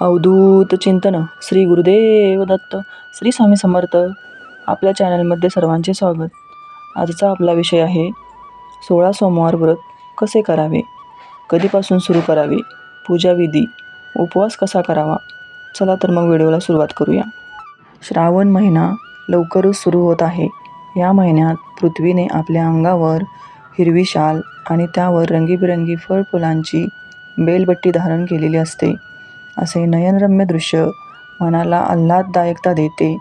अवधूत चिंतन श्री गुरुदेव दत्त श्री स्वामी समर्थ आपल्या चॅनलमध्ये सर्वांचे स्वागत. आजचा आपला विषय आहे सोळा सोमवार व्रत कसे करावे? कधीपासून सुरू करावे? पूजाविधी उपवास कसा करावा? चला तर मग व्हिडिओला सुरुवात करूया. श्रावण महिना लवकरच सुरू होत आहे. या महिन्यात पृथ्वीने आपल्या अंगावर हिरवी शाल आणि त्यावर रंगीबिरंगी फळफुलांची बेलबट्टी धारण केलेली असते. असे नयनरम्य दृश्य मनाला आल्हाददायकता देते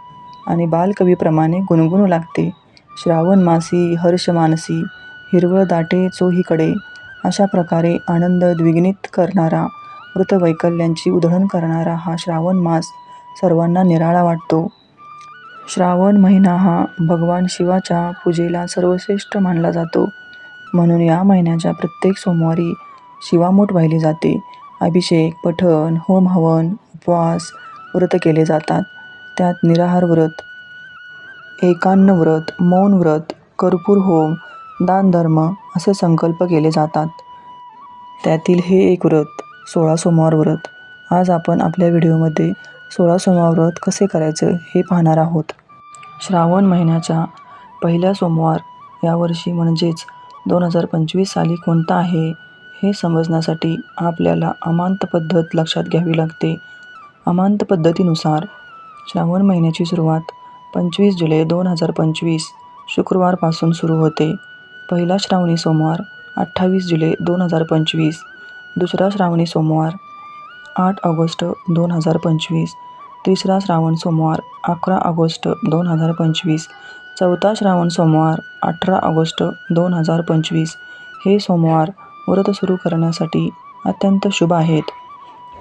आणि बालकवीप्रमाणे गुणगुणू लागते. श्रावण मासी हर्ष मानसी हिरवळ दाटे चोहीकडे अशा प्रकारे आनंद द्विग्नित करणारा व्रतवैकल्यांची उधळण करणारा हा श्रावण मास सर्वांना निराळा वाटतो. श्रावण महिना हा भगवान शिवाच्या पूजेला सर्वश्रेष्ठ मानला जातो. म्हणून या महिन्याच्या प्रत्येक सोमवारी शिवामूठ वाहिली जाते. अभिषेक पठण होम हवन उपवास व्रत केले जातात. त्यात निराहार व्रत एकान्न व्रत मौन व्रत कर्पूर होम दानधर्म असे संकल्प केले जातात. त्यातील हे एक व्रत सोळा सोमवार व्रत. आज आपण आपल्या व्हिडिओमध्ये सोळा सोमवार व्रत कसे करायचं हे पाहणार आहोत. श्रावण महिन्याच्या पहिल्या सोमवार यावर्षी म्हणजेच दोन हजार पंचवीस साली कोणता आहे? हे समजण्यासाठी आपल्याला अमांत पद्धत लक्षात घ्यावी लागते. अमांत पद्धतीनुसार श्रावण महिन्याची सुरुवात पंचवीस जुलै दोन हजार पंचवीस शुक्रवारपासून सुरू होते. पहिला श्रावणी सोमवार अठ्ठावीस जुलै दोन हजार पंचवीस दुसरा श्रावणी सोमवार आठ ऑगस्ट दोन हजार पंचवीस तिसरा श्रावण सोमवार अकरा ऑगस्ट दोन हजार पंचवीस चौथा श्रावण सोमवार अठरा ऑगस्ट दोन हजार पंचवीस. हे सोमवार व्रत सुरू करण्यासाठी अत्यंत शुभ आहेत.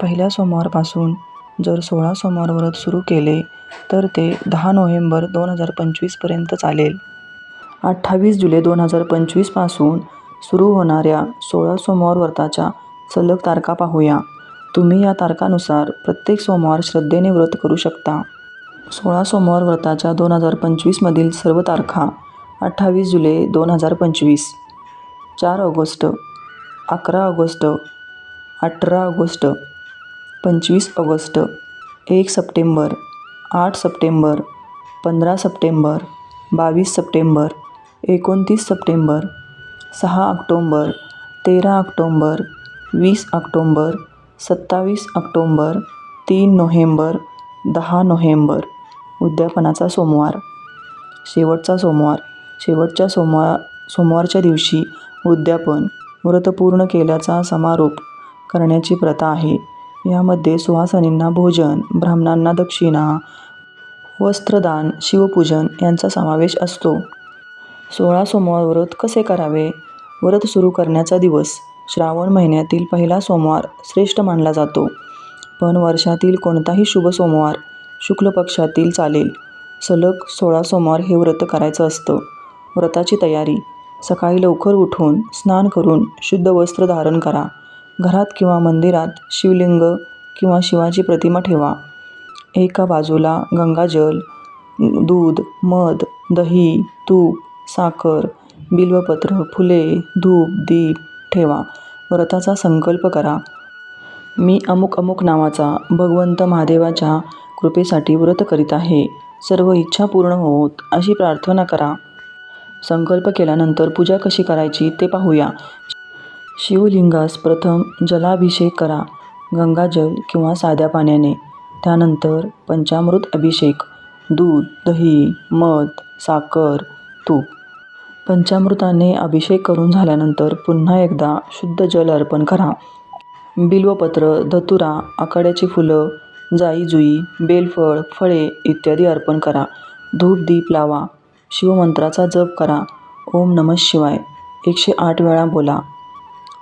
पहिल्या सोमवारपासून जर सोळा सोमवार व्रत सुरू केले तर ते दहा नोव्हेंबर दोन हजार पंचवीसपर्यंत चालेल. अठ्ठावीस जुलै दोन हजार पंचवीसपासून सुरू होणाऱ्या सोळा सोमवार व्रताच्या सलग तारखा पाहूया. तुम्ही या तारखानुसार प्रत्येक सोमवार श्रद्धेने व्रत करू शकता. सोळा सोमवार व्रताच्या दोन हजार पंचवीसमधील सर्व तारखा अठ्ठावीस जुलै दोन हजार पंचवीस चार ऑगस्ट अकरा ऑगस्ट अठरा ऑगस्ट पंचवीस ऑगस्ट एक सप्टेंबर आठ सप्टेंबर पंधरा सप्टेंबर बावीस सप्टेंबर एकोणतीस सप्टेंबर सहा ऑक्टोंबर तेरा ऑक्टोंबर वीस ऑक्टोंबर सत्तावीस ऑक्टोंबर तीन नोव्हेंबर दहा नोव्हेंबर. उद्यापनाचा सोमवार. शेवटचा सोमवार. शेवटच्या सोमवार सोमवारच्या दिवशी उद्यापन. व्रत पूर्ण केल्याचा समारोप करण्याची प्रथा आहे. यामध्ये सुहासनींना भोजन ब्राह्मणांना दक्षिणा वस्त्रदान शिवपूजन यांचा समावेश असतो. सोळा सोमवार व्रत कसे करावे? व्रत सुरू करण्याचा दिवस श्रावण महिन्यातील पहिला सोमवार श्रेष्ठ मानला जातो. पण वर्षातील कोणताही शुभ सोमवार शुक्ल पक्षातील चालेल. सलग सोळा सोमवार हे व्रत करायचं असतं. व्रताची तयारी सकाळी लवकर उठून स्नान करून शुद्ध वस्त्र धारण करा. घरात किंवा मंदिरात शिवलिंग किंवा शिवाची प्रतिमा ठेवा. एका बाजूला गंगाजल दूध मध दही तूप साखर बिल्वपत्र फुले धूप दीप ठेवा. व्रताचा संकल्प करा. मी अमुक अमुक नावाचा भगवंत महादेवाच्या कृपेसाठी व्रत करीत आहे. सर्व इच्छा पूर्ण होत अशी प्रार्थना करा. संकल्प केल्यानंतर पूजा कशी करायची ते पाहूया. शिवलिंगास प्रथम जलाभिषेक करा गंगाजल किंवा साध्या पाण्याने. त्यानंतर पंचामृत अभिषेक दूध दही मध साखर तूप. पंचामृताने अभिषेक करून झाल्यानंतर पुन्हा एकदा शुद्ध जल अर्पण करा. बिल्वपत्र धतुरा आकाड्याची फुलं जाई जुई बेलफळ फळे इत्यादी अर्पण करा. धूप दीप लावा. शिवमंत्राचा जप करा. ओम नमः शिवाय. एकशे आठ वेळा बोला.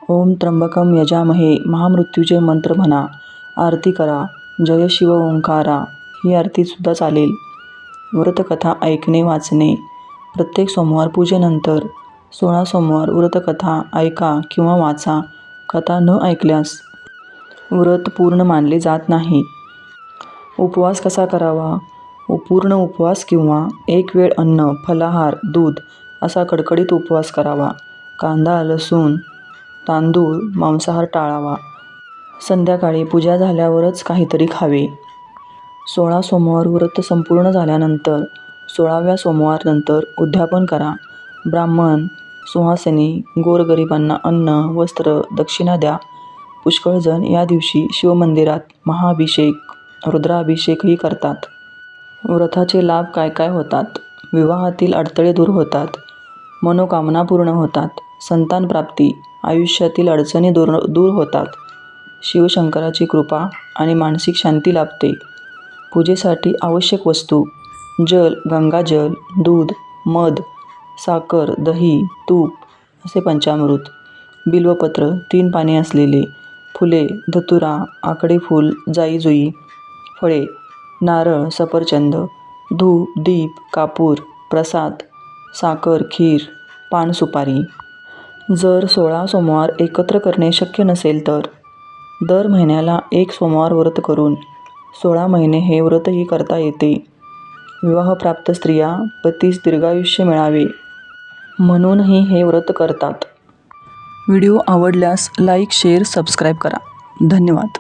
ओम त्र्यंबकम यजामहे. महामृत्यूचे मंत्र म्हणा. आरती करा. जय शिव ओंकारा. ही आरतीसुद्धा चालेल. व्रतकथा ऐकणे वाचणे. प्रत्येक सोमवार पूजेनंतर सोळा सोमवार व्रतकथा ऐका किंवा वाचा. कथा न ऐकल्यास व्रत पूर्ण मानले जात नाही. उपवास कसा करावा? पूर्ण उपवास किंवा एक वेळ अन्न फलाहार दूध असा कडकडीत उपवास करावा. कांदा लसूण तांदूळ मांसाहार टाळावा. संध्याकाळी पूजा झाल्यावरच काहीतरी खावे. सोळा सोमवार व्रत संपूर्ण झाल्यानंतर सोळाव्या सोमवारनंतर उद्यापन करा. ब्राह्मण सुहासिनी गोरगरिबांना अन्न वस्त्र दक्षिणा द्या. पुष्कळजण या दिवशी शिवमंदिरात महाअभिषेक रुद्राभिषेकही करतात. व्रताचे लाभ काय काय होतात? विवाहातील अडथळे दूर होतात. मनोकामना पूर्ण होतात. संतान प्राप्ती आयुष्यातील अडचणी दूर दूर होतात. शिवशंकराची कृपा आणि मानसिक शांती लाभते. पूजेसाठी आवश्यक वस्तू जल गंगाजल दूध मध साखर दही तूप असे पंचामृत बिल्वपत्र तीन पाने असलेले फुले धतुरा आकडे फूल जाई जुई फळे नारळ सफरचंद धूप दीप कापूर प्रसाद साखर खीर पान सुपारी. जर सोळा सोमवार एकत्र करणे शक्य नसेल तर. दर महिन्याला एक सोमवार व्रत करून सोळा महिने हे व्रतही करता येते. विवाहप्राप्त स्त्रिया पतीस दीर्घायुष्य मिळावे. म्हणूनही हे व्रत करतात. व्हिडिओ आवडल्यास लाईक शेअर सबस्क्राईब करा. धन्यवाद.